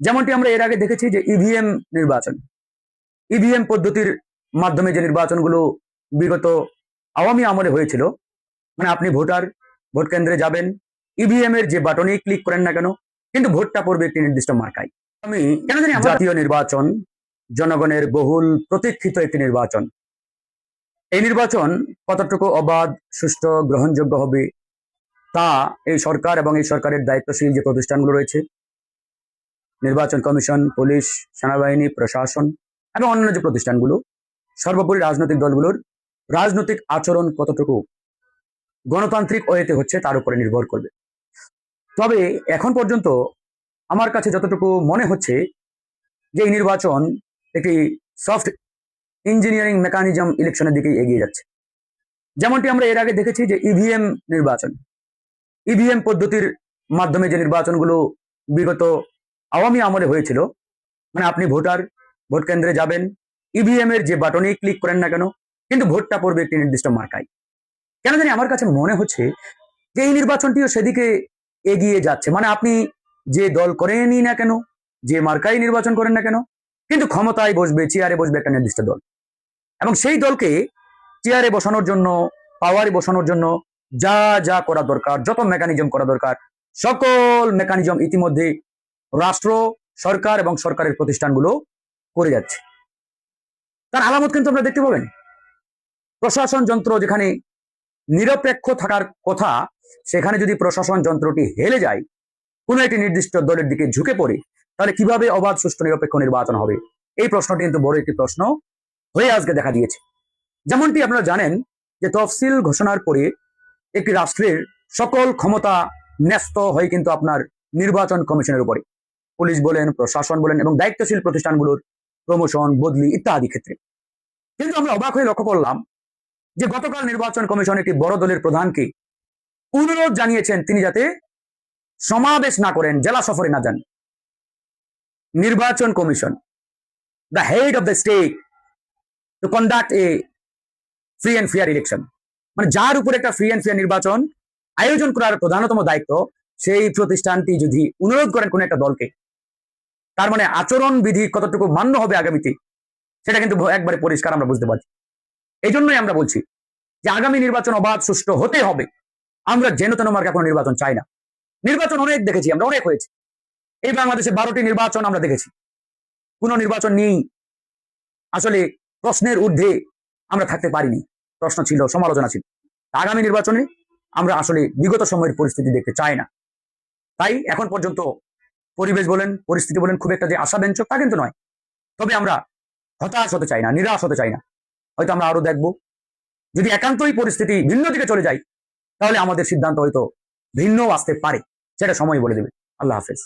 যেমনটি আমরা এর আগে দেখেছি যে ইভিএম নির্বাচন। ইভিএম পদ্ধতির মাধ্যমে যে নির্বাচনগুলো বিগত আওয়ামী আমলে হয়েছিল মানে আপনি ভোটার ভোট কেন্দ্রে যাবেন ইভিএম এর যে বাটনেই ক্লিক করেন না কেন কিন্তু ভোটটা পড়বে একটি নির্দিষ্ট মার্কায়। আমি কেন জানি জাতীয় নির্বাচন জনগণের বহুল প্রতীক্ষিত একটি নির্বাচন। এই নির্বাচন কতটুকু অবাধ সুষ্ঠু গ্রহণযোগ্য হবে তা এই সরকার এবং এই সরকারের দায়িত্বশীল যে প্রতিষ্ঠানগুলো রয়েছে নির্বাচন কমিশন, পুলিশ, সেনাবাহিনী, প্রশাসন এবং অন্যান্য যে প্রতিষ্ঠানগুলো, সর্বোপরি রাজনৈতিক দলগুলোর রাজনৈতিক আচরণ কতটুকু গণতান্ত্রিক ওয়েতে হচ্ছে তার উপরে নির্ভর করবে। তবে এখন পর্যন্ত আমার কাছে যতটুকু মনে হচ্ছে যে এই নির্বাচন একটি সফট ইঞ্জিনিয়ারিং মেকানিজম ইলেকশনের দিকে এগিয়ে যাচ্ছে। যেমনটি আমরা এর আগে দেখেছি যে ইভিএম নির্বাচন। ইভিএম পদ্ধতির মাধ্যমে যে নির্বাচনগুলো বিগত আওয়ামী আমলে হয়েছিল। মানে আপনি ভোটার, ভোট কেন্দ্রে যাবেন ইভিএম এর যে বাটনেই ক্লিক করেন না কেন, কিন্তু ভোটটা পড়বে একটি নির্দিষ্ট মার্কায় কেন জানি আমার কাছে মনে হচ্ছে যে এই নির্বাচনটিও সেদিকে এগিয়ে যাচ্ছে। মানে আপনি যে দল করেনই না কেন, যে মার্কাই নির্বাচন করেন না কেন, কিন্তু ক্ষমতায় বসবে চেয়ারে বসবে একটা নির্দিষ্ট দল। এবং সেই দলকে চেয়ারে বসানোর জন্য পাওয়ারে বসানোর জন্য যা যা করা দরকার, যত মেকানিজম করা দরকার, সকল মেকানিজম ইতিমধ্যে রাষ্ট্র, সরকার এবং সরকারের প্রতিষ্ঠানগুলো করে যাচ্ছে। তার আলামত কিন্তু আমরা দেখতে পাবেন। প্রশাসন যন্ত্র যেখানে নিরপেক্ষ থাকার কথা, সেখানে যদি প্রশাসন যন্ত্রটি হেলে যায়, কোনো একটি নির্দিষ্ট দলের দিকে ঝুঁকে পড়ে, তাহলে কীভাবে অবাধ, সুষ্ঠু, নিরপেক্ষ নির্বাচন হবে? এই প্রশ্নটি কিন্তু বড় একটি প্রশ্ন হয়ে আজকে দেখা দিয়েছে। যেমনটি আপনারা জানেন যে তফসিল ঘোষণার পরে একটি রাষ্ট্রের সকল ক্ষমতা ন্যস্ত হয়ে কিন্তু আপনার নির্বাচন কমিশনের উপরে। পুলিশ বলেন, প্রশাসন বলেন এবং দায়িত্বশীল প্রতিষ্ঠানগুলোর প্রমোশন, বদলি ইত্যাদি ক্ষেত্রে। কিন্তু আমরা অবাক হয়ে লক্ষ্য করলাম যে গতকাল নির্বাচন কমিশন একটি বড় দলের প্রধানকে অনুরোধ জানিয়েছেন তিনি যাতে সমাবেশ না করেন, জেলা সফরে না যান। নির্বাচন commission the head of the state to conduct a free and fair election মানে যার উপর একটা ফ্রি অ্যান্ড ফেয়ার নির্বাচন আয়োজন করার প্রধানতম দায়িত্ব, সেই প্রতিষ্ঠানটি যদি অনুরোধ করেন কোন একটা দলকে তার মানে আচরণ বিধি কতটুকু মান্য হবে আগামীতে, সেটা কিন্তু একবারে পরিষ্কার আমরা বুঝতে পারছি। এই জন্যই আমরা বলছি যে আগামী নির্বাচন অবাধ, সুষ্ঠু হতে হবে। আমরা যেন তেন মার্কা কোনো নির্বাচন চাই না। নির্বাচন অনেক দেখেছি, আমরা অনেক হয়েছে। এই বাংলাদেশে বারোটি নির্বাচন আমরা দেখেছি। কোনো নির্বাচন নেই। আসলে প্রশ্নের ঊর্ধ্বে আমরা থাকতে পারিনি। প্রশ্ন ছিল, সমালোচনা ছিল। আগামী নির্বাচনে আমরা আসলে বিগত সময়ের পরিস্থিতি দেখতে চাই না। তাই এখন পর্যন্ত পরিবেশ বলেন, পরিস্থিতি বলেন, খুব একটা যে আশাব্যঞ্চক তা কিন্তু নয়। তবে আমরা হতাশ হতে চাই না, নিরাশ হতে চাই না। হয়তো আমরা আরও দেখব। যদি একান্তই পরিস্থিতি ভিন্ন দিকে চলে যায়, তাহলে আমাদের সিদ্ধান্ত হয়তো ভিন্ন আসতে পারে। সেটা সময় বলে দেবে। আল্লাহ হাফেজ।